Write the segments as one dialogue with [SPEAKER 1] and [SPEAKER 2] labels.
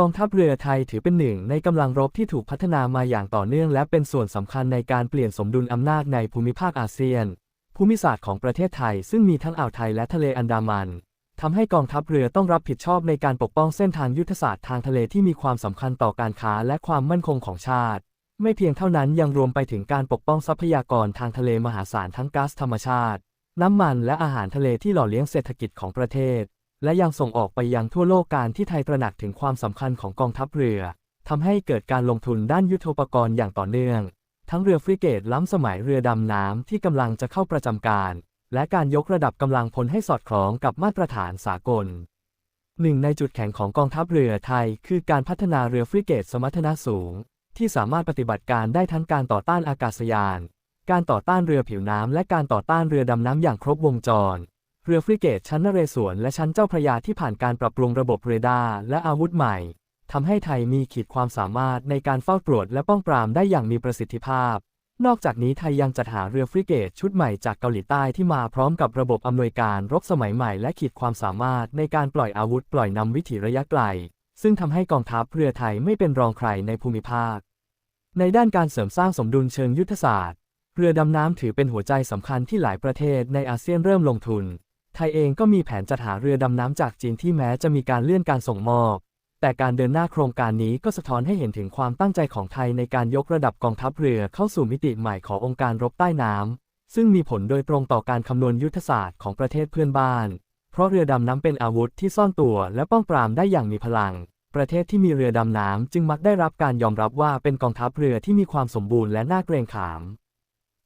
[SPEAKER 1] กองทัพเรือไทยถือเป็นหนึ่งในกำลังรบที่ถูกพัฒนามาอย่างต่อเนื่อง และเป็นส่วนสำคัญในการเปลี่ยนสมดุลอำนาจในภูมิภาคอาเซียน ภูมิศาสตร์ของประเทศไทยซึ่งมีทั้งอ่าวไทยและทะเลอันดามันทำให้กองทัพเรือต้องรับผิดชอบในการปกป้องเส้นทางยุทธศาสตร์ทางทะเลที่มีความสำคัญต่อการค้าและความมั่นคงของชาติ ไม่เพียงเท่านั้นยังรวมไปถึงการปกป้องทรัพยากรทางทะเลมหาศาลทั้งก๊าซธรรมชาติ น้ำมันและอาหารทะเลที่หล่อเลี้ยงเศรษฐกิจของประเทศ และยังส่งออกไปยังทั่วโลกการที่ไทยตระหนักถึงความสำคัญของกองทัพเรือ ทำให้เกิดการลงทุนด้านยุทโธปกรณ์อย่างต่อเนื่อง ทั้งเรือฟริเกตล้ำสมัยเรือดำน้ำที่กำลังจะเข้าประจำการ และการยกระดับกำลังพลให้สอดคล้องกับมาตรฐานสากลหนึ่งในจุดแข็งของกองทัพเรือไทย คือการพัฒนาเรือฟริเกตสมรรถนะสูง ที่สามารถปฏิบัติการได้ทั้งการต่อต้านอากาศยาน การต่อต้านเรือผิวน้ำและการต่อต้านเรือดำน้ำอย่างครบวงจร เรือฟริเกตชั้นนเรศวรและชั้นเจ้าพระยาที่ผ่านการปรับปรุงระบบเรดาร์และอาวุธใหม่ทำให้ไทยมีขีดความสามารถในการเฝ้าตรวจและป้องปรามได้อย่างมีประสิทธิภาพ นอกจากนี้ไทยยังจัดหาเรือฟริเกตชุดใหม่จากเกาหลีใต้ที่มาพร้อมกับระบบอำนวยการรบสมัยใหม่และขีดความสามารถในการปล่อยอาวุธปล่อยนำวิถีระยะไกล ซึ่งทำให้กองทัพเรือไทยไม่เป็นรองใครในภูมิภาค ในด้านการเสริมสร้างสมดุลเชิงยุทธศาสตร์ เรือดำน้ำถือเป็นหัวใจสำคัญที่หลายประเทศในอาเซียนเริ่มลงทุน ไทยเองก็มีแผนจัดหาเรือดำน้ำจากจีนที่แม้จะมีการเลื่อนการส่งมอบ แต่การเดินหน้าโครงการนี้ก็สะท้อนให้เห็นถึงความตั้งใจของไทยในการยกระดับกองทัพเรือเข้าสู่มิติใหม่ขององค์การรบใต้น้ำ ซึ่งมีผลโดยตรงต่อการคำนวณยุทธศาสตร์ของประเทศเพื่อนบ้าน เพราะเรือดำน้ำเป็นอาวุธที่ซ่อนตัวและป้องปรามได้อย่างมีพลัง ประเทศที่มีเรือดำน้ำจึงมักได้รับการยอมรับว่าเป็นกองทัพเรือที่มีความสมบูรณ์และน่าเกรงขาม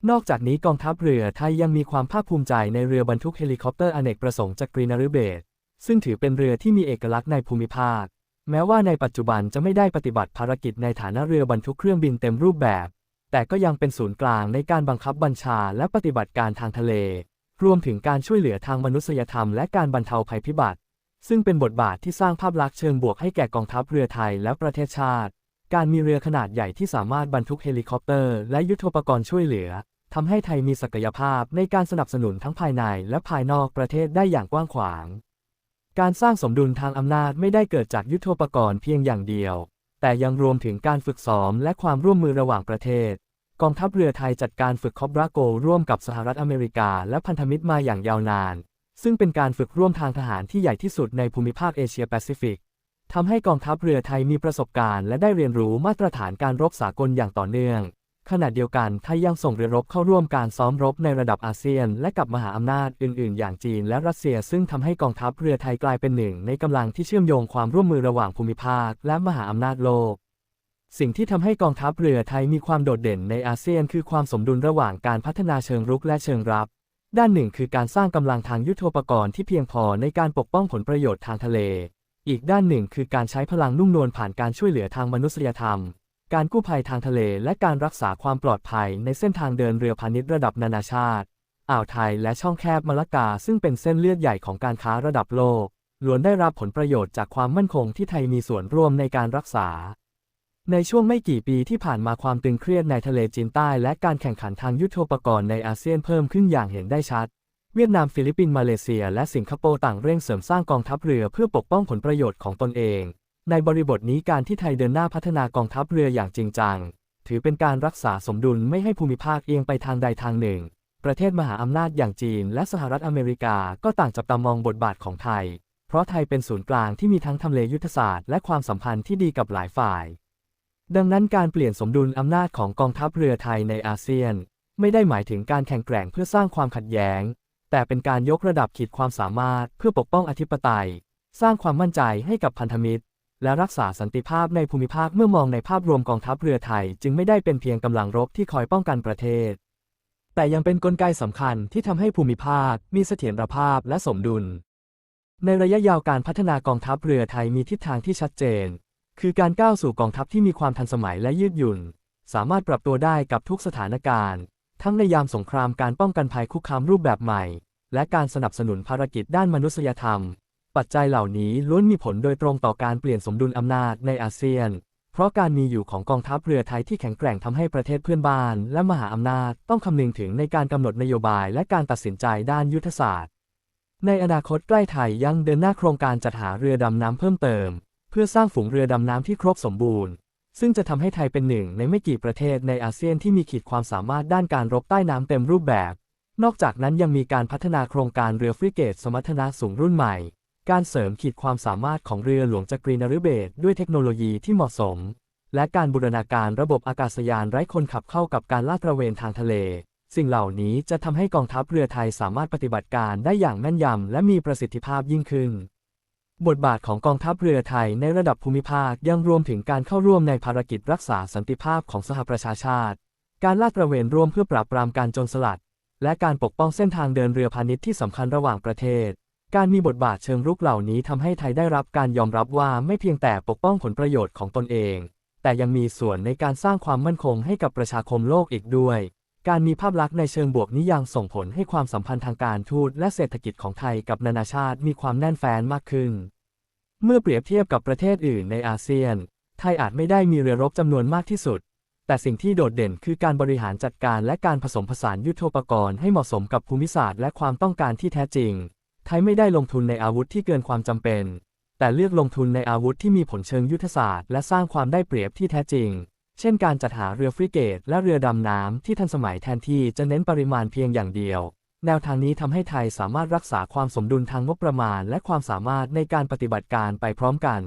[SPEAKER 1] นอกจากนี้กองทัพเรือไทยยังมีความภาคภูมิใจในเรือบรรทุกเฮลิคอปเตอร์อเนกประสงค์จากกรีนารุเบตซึ่งถือเป็นเรือที่มีเอกลักษณ์ในภูมิภาค แม้ว่าในปัจจุบันจะไม่ได้ปฏิบัติภารกิจในฐานะเรือบรรทุกเครื่องบินเต็มรูปแบบ แต่ก็ยังเป็นศูนย์กลางในการบังคับบัญชาและปฏิบัติการทางทะเล รวมถึงการช่วยเหลือทางมนุษยธรรมและการบรรเทาภัยพิบัติ ซึ่งเป็นบทบาทที่สร้างภาพลักษณ์เชิงบวกให้แก่กองทัพเรือไทยและประเทศชาติ การมีเรือขนาดใหญ่ที่สามารถบรรทุกเฮลิคอปเตอร์และยุทโธปกรณ์ช่วยเหลือ ทำให้ไทยมีศักยภาพในการสนับสนุนทั้งภายในและภายนอกประเทศได้อย่างกว้างขวาง การสร้างสมดุลทางอำนาจไม่ได้เกิดจากยุทธปกรณ์เพียงอย่างเดียว แต่ยังรวมถึงการฝึกซ้อมและความร่วมมือระหว่างประเทศ กองทัพเรือไทยจัดการฝึกคอบราโกร่วมกับสหรัฐอเมริกาและพันธมิตรมาอย่างยาวนาน ซึ่งเป็นการฝึกร่วมทางทหารที่ใหญ่ที่สุดในภูมิภาคเอเชียแปซิฟิกทำให้กองทัพเรือไทยมีประสบการณ์และได้เรียนรู้มาตรฐานการรบสากลอย่างต่อเนื่อง ขณะเดียวกันไทยยังส่งเรือรบเข้าร่วมการซ้อมรบในระดับอาเซียน และกับมหาอำนาจอื่น ๆ อย่างจีนและรัสเซีย ซึ่งทำให้กองทัพเรือไทยกลายเป็นหนึ่ง ในกำลังที่เชื่อมโยงความร่วมมือระหว่างภูมิภาค และมหาอำนาจโลก สิ่งที่ทำให้กองทัพเรือไทยมีความโดดเด่นในอาเซียน คือความสมดุลระหว่างการพัฒนาเชิงรุกและเชิงรับ ด้านหนึ่งคือการสร้างกำลังทางยุทโธปกรณ์ที่เพียงพอในการปกป้องผลประโยชน์ทางทะเล อีกด้านหนึ่งคือการใช้พลังนุ่มนวลผ่านการช่วยเหลือทางมนุษยธรรม การกู้ภัยทางทะเลและการรักษาความปลอดภัยในเส้นทางเดินเรือพาณิชย์ระดับนานาชาติ อ่าวไทยและช่องแคบมะละกาซึ่งเป็นเส้นเลือดใหญ่ของการค้าระดับโลก ล้วนได้รับผลประโยชน์จากความมั่นคงที่ไทยมีส่วนร่วมในการรักษา ในช่วงไม่กี่ปีที่ผ่านมาความตึงเครียดในทะเลจีนใต้ และการแข่งขันทางยุทโธปกรณ์ในอาเซียนเพิ่มขึ้นอย่างเห็นได้ชัดเวียดนามฟิลิปปินส์มาเลเซีย และสิงคโปร์ต่างเร่งเสริมสร้างกองทัพเรือเพื่อปกป้องผลประโยชน์ของตนเอง ในบริบทนี้การที่ไทยเดินหน้าพัฒนากองทัพเรืออย่างจริงจัง ถือเป็นการรักษาสมดุลไม่ให้ภูมิภาคเอียงไปทางใดทางหนึ่ง ประเทศมหาอำนาจอย่างจีน และสหรัฐอเมริกาก็ต่างจับตามองบทบาทของไทย เพราะไทยเป็นศูนย์กลางที่มีทั้งทำเลยุทธศาสตร์และความสัมพันธ์ที่ดีกับหลายฝ่าย ดังนั้นการเปลี่ยนสมดุลอำนาจของกองทัพเรือไทยในอาเซียน ไม่ได้หมายถึงการแข่งแกร่งเพื่อสร้างความขัดแย้ง แต่เป็นการยกระดับขีดความสามารถเพื่อปกป้องอธิปไตย สร้างความมั่นใจให้กับพันธมิตร และรักษาสันติภาพในภูมิภาคเมื่อมองในภาพรวมกองทัพเรือไทย จึงไม่ได้เป็นเพียงกำลังรบที่คอยป้องกันประเทศ แต่ยังเป็นนกลไกสำคัญที่ทำให้ภูมิภาคมีเสถียรภาพและสมดุล ในระยะยาวการพัฒนากองทัพเรือไทยมีทิศทางที่ชัดเจน คือการก้าวสู่กองทัพที่มีความทันสมัยและยืดหยุ่น สามารถปรับตัวได้กับทุกสถานการณ์ ทั้งในยามสงครามการป้องกันภัยคุกคามรูปแบบใหม่ และการสนับสนุนภารกิจด้านมนุษยธรรม ปัจจัยเหล่านี้ล้วนมีผลโดยตรงต่อการเปลี่ยนสมดุลอำนาจในอาเซียน เพราะการมีอยู่ของกองทัพเรือไทยที่แข็งแกร่งทำให้ประเทศเพื่อนบ้าน และมหาอำนาจต้องคำนึงถึงในการกำหนดนโยบายและการตัดสินใจด้านยุทธศาสตร์ ในอนาคตใกล้ไทยยังเดินหน้าโครงการจัดหาเรือดำน้ำเพิ่มเติม เพื่อสร้างฝูงเรือดำน้ำที่ครบสมบูรณ์ ซึ่งจะทำให้ไทยเป็นหนึ่งในไม่กี่ประเทศในอาเซียนที่มีขีดความสามารถด้านการรบใต้น้ำเต็มรูปแบบ นอกจากนั้นยังมีการพัฒนาโครงการเรือฟริเกตสมรรถนะสูงรุ่นใหม่ การเสริมขีดความสามารถของเรือหลวงจักรีนฤเบศรด้วยเทคโนโลยีที่เหมาะสม และการบูรณาการระบบอากาศยานไร้คนขับเข้ากับการลาดตระเวนทางทะเล สิ่งเหล่านี้จะทำให้กองทัพเรือไทยสามารถปฏิบัติการได้อย่างแม่นยำและมีประสิทธิภาพยิ่งขึ้น บทบาทของกองทัพเรือไทยในระดับภูมิภาคยังรวมถึงการเข้าร่วมในภารกิจรักษาสันติภาพของสหประชาชาติ การลาดตระเวนร่วมเพื่อปราบปรามการโจรสลัด และการปกป้องเส้นทางเดินเรือพาณิชย์ที่สำคัญระหว่างประเทศ การมีบทบาทเชิงรุกเหล่านี้ทำให้ไทยได้รับการยอมรับว่าไม่เพียงแต่ปกป้องผลประโยชน์ของตนเอง แต่ยังมีส่วนในการสร้างความมั่นคงให้กับประชาคมโลกอีกด้วย การมีภาพลักษณ์ในเชิงบวกนี้ยังส่งผลให้ความสัมพันธ์ทางการทูตและเศรษฐกิจของไทยกับนานาชาติมีความแน่นแฟ้นมากขึ้น เมื่อเปรียบเทียบกับประเทศอื่นในอาเซียน ไทยอาจไม่ได้มีเรือรบจำนวนมากที่สุด แต่สิ่งที่โดดเด่นคือการบริหารจัดการและการผสมผสานยุทโธปกรณ์ให้เหมาะสมกับภูมิศาสตร์และความต้องการที่แท้จริง ทยไม่ได้ลงทุนในอาวุธที่เกินความจำเป็น แต่เลือกลงทุนในอาวุธที่มีผลเชิงยุทธศาสตร์และสร้างความได้เปรียบที่แท้จริง เช่นการจัดหาเรือฟริเกต และเรือดำน้ำที่ทันสมัยแทนที่จะเน้นปริมาณเพียงอย่างเดียว แนวทางนี้ทำให้ไทยสามารถรักษาความสมดุลทางงบประมาณ และความสามารถในการปฏิบัติการไปพร้อมกัน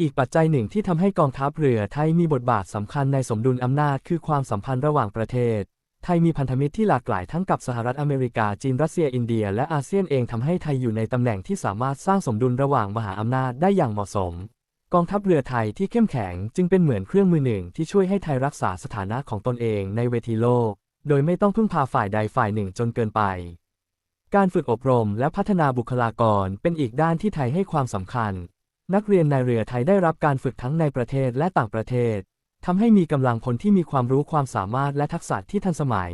[SPEAKER 1] อีกปัจจัยหนึ่งที่ทำให้กองทัพเรือไทยมีบทบาทสำคัญในสมดุลอำนาจคือความสัมพันธ์ระหว่างประเทศ ไทยมีพันธมิตรที่หลากหลายทั้งกับสหรัฐอเมริกา จีน รัสเซีย อินเดีย และอาเซียนเองทำให้ไทยอยู่ในตำแหน่งที่สามารถสร้างสมดุลระหว่างมหาอำนาจได้อย่างเหมาะสม กองทัพเรือไทยที่เข้มแข็งจึงเป็นเหมือนเครื่องมือหนึ่งที่ช่วยให้ไทยรักษาสถานะของตนเองในเวทีโลก โดยไม่ต้องพึ่งพาฝ่ายใดฝ่ายหนึ่งจนเกินไป การฝึกอบรมและพัฒนาบุคลากรเป็นอีกด้านที่ไทยให้ความสำคัญ นักเรียนในเรือไทยได้รับการฝึกทั้งในประเทศและต่างประเทศ ทำให้มีกำลังพลที่มีความรู้ความสามารถและทักษะที่ทันสมัย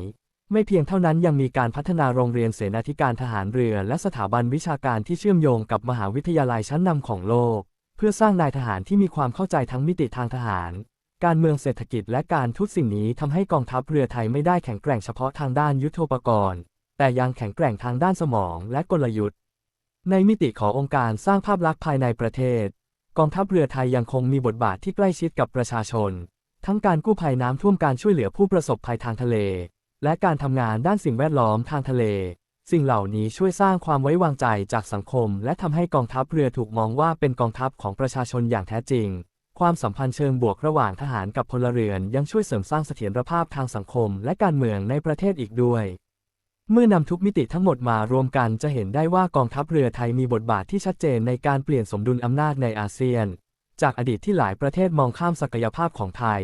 [SPEAKER 1] ไม่เพียงเท่านั้นยังมีการพัฒนาโรงเรียนเสนาธิการทหารเรือ และสถาบันวิชาการที่เชื่อมโยงกับมหาวิทยาลัยชั้นนำของโลก เพื่อสร้างนายทหารที่มีความเข้าใจทั้งมิติทางทหาร การเมืองเศรษฐกิจและการทุตสิ่งนี้ทำให้กองทัพเรือไทยไม่ได้แข็งแกร่งเฉพาะทางด้านยุทโธปกรณ์ แต่ยังแข็งแกร่งทางด้านสมองและกลยุทธ์ ในมิติขององค์การสร้างภาพลักษณ์ภายในประเทศ กองทัพเรือไทยยังคงมีบทบาทที่ใกล้ชิดกับประชาชน ทั้งการกู้ภัยน้ำท่วมการช่วยเหลือผู้ประสบภัยทางทะเล และการทำงานด้านสิ่งแวดล้อมทางทะเล สิ่งเหล่านี้ช่วยสร้างความไว้วางใจจากสังคม และทำให้กองทัพเรือถูกมองว่าเป็นกองทัพของประชาชนอย่างแท้จริง ความสัมพันธ์เชิงบวกระหว่างทหารกับพลเรือนยังช่วยเสริมสร้างเสถียรภาพทางสังคม และการเมืองในประเทศอีกด้วยเมื่อนำทุกมิติทั้งหมดมารวมกันจะเห็นได้ว่ากองทัพเรือไทยมีบทบาทที่ชัดเจนในการเปลี่ยนสมดุลอำนาจในอาเซียน จากอดีตที่หลายประเทศมองข้ามศักยภาพของไทย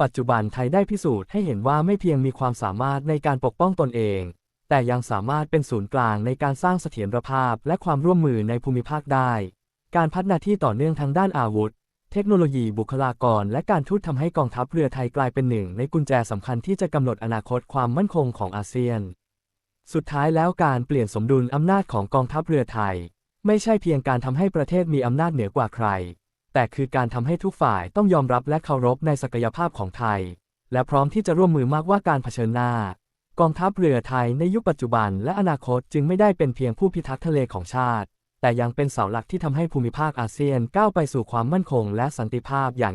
[SPEAKER 1] ปัจจุบันไทยได้พิสูจน์ให้เห็นว่าไม่เพียงมีความสามารถในการปกป้องตนเอง แต่ยังสามารถเป็นศูนย์กลางในการสร้างเสถียรภาพและความร่วมมือในภูมิภาคได้ การพัฒนาที่ต่อเนื่องทางด้านอาวุธ เทคโนโลยีบุคลากร และการทูตทำให้กองทัพเรือไทยกลายเป็นหนึ่ง ในกุญแจสำคัญที่จะกำหนดอนาคตความมั่นคงของอาเซียน สุดท้ายแล้วการเปลี่ยนสมดุลอำนาจของกองทัพเรือไทย ไม่ใช่เพียงการทำให้ประเทศมีอำนาจเหนือกว่าใคร แต่คือการทำให้ทุกฝ่ายต้องยอมรับและเคารพในศักยภาพของไทย และพร้อมที่จะร่วมมือมากว่าการเผชิญหน้า กองทัพเรือไทยในยุคปัจจุบันและอนาคตจึงไม่ได้เป็นเพียงผู้พิทักษ์ทะเลของชาติ แต่ยังเป็นเสาหลักที่ทำให้ภูมิภาคอาเซียนก้าวไปสู่ความมั่นคงและสันติภาพอย่าง